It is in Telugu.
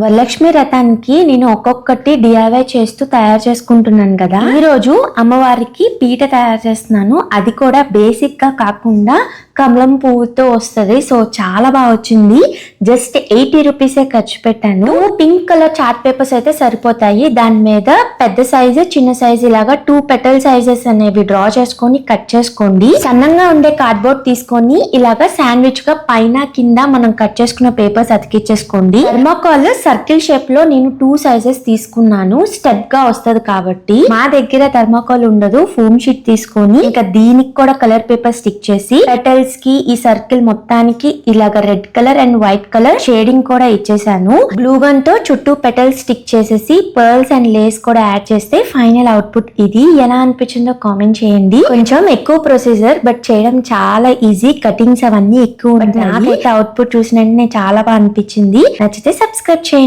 వరలక్ష్మి రథానికి నేను ఒక్కొక్కటి డిఐవై చేస్తూ తయారు చేసుకుంటున్నాను కదా. ఈరోజు అమ్మవారికి పీట తయారు చేస్తున్నాను. అది కూడా బేసిక్గా కాకుండా కమలం పువ్వుతో వస్తుంది. సో చాలా బాగా వచ్చింది. జస్ట్ ఎయిటీ రూపీసే ఖర్చు పెట్టాను. పింక్ కలర్ చార్ట్ పేపర్స్ అయితే సరిపోతాయి. దాని మీద పెద్ద సైజు చిన్న సైజు ఇలాగా టూ పెటల్ సైజెస్ అనేవి డ్రా చేసుకొని కట్ చేసుకోండి. సన్నంగా ఉండే కార్డ్బోర్డ్ తీసుకొని ఇలాగా శాండ్విచ్గా పైన కింద మనం కట్ చేసుకున్న పేపర్స్ అతికిచ్చేసుకోండి. థర్మాకోల్ సర్కిల్ షేప్లో నేను టూ సైజెస్ తీసుకున్నాను. స్టెప్గా వస్తుంది కాబట్టి. మా దగ్గర థర్మాకోల్ ఉండదు. ఫోమ్ షీట్ తీసుకొని ఇంకా దీనికి కూడా కలర్ పేపర్ స్టిక్ చేసి పెటల్స్ కి ఈ సర్కిల్ మొత్తానికి ఇలాగ red colour and white colour shading కూడా ఇచ్చేసాను. గ్లూ గన్తో చుట్టూ పెటల్స్ స్టిక్ చేసేసి పర్ల్స్ అండ్ లేస్ కూడా యాడ్ చేస్తే ఫైనల్ అవుట్పుట్ ఇది. ఎలా అనిపించిందో కామెంట్ చేయండి. కొంచెం ఎక్కువ ప్రొసీజర్ బట్ చేయడం చాలా ఈజీ కటింగ్స్ అవన్నీ ఎక్కువ ఉంటాయి. నాకైతే అవుట్పుట్ చూసిన చాలా బాగా అనిపించింది. నచ్చితే సబ్స్క్రైబ్ చేయండి.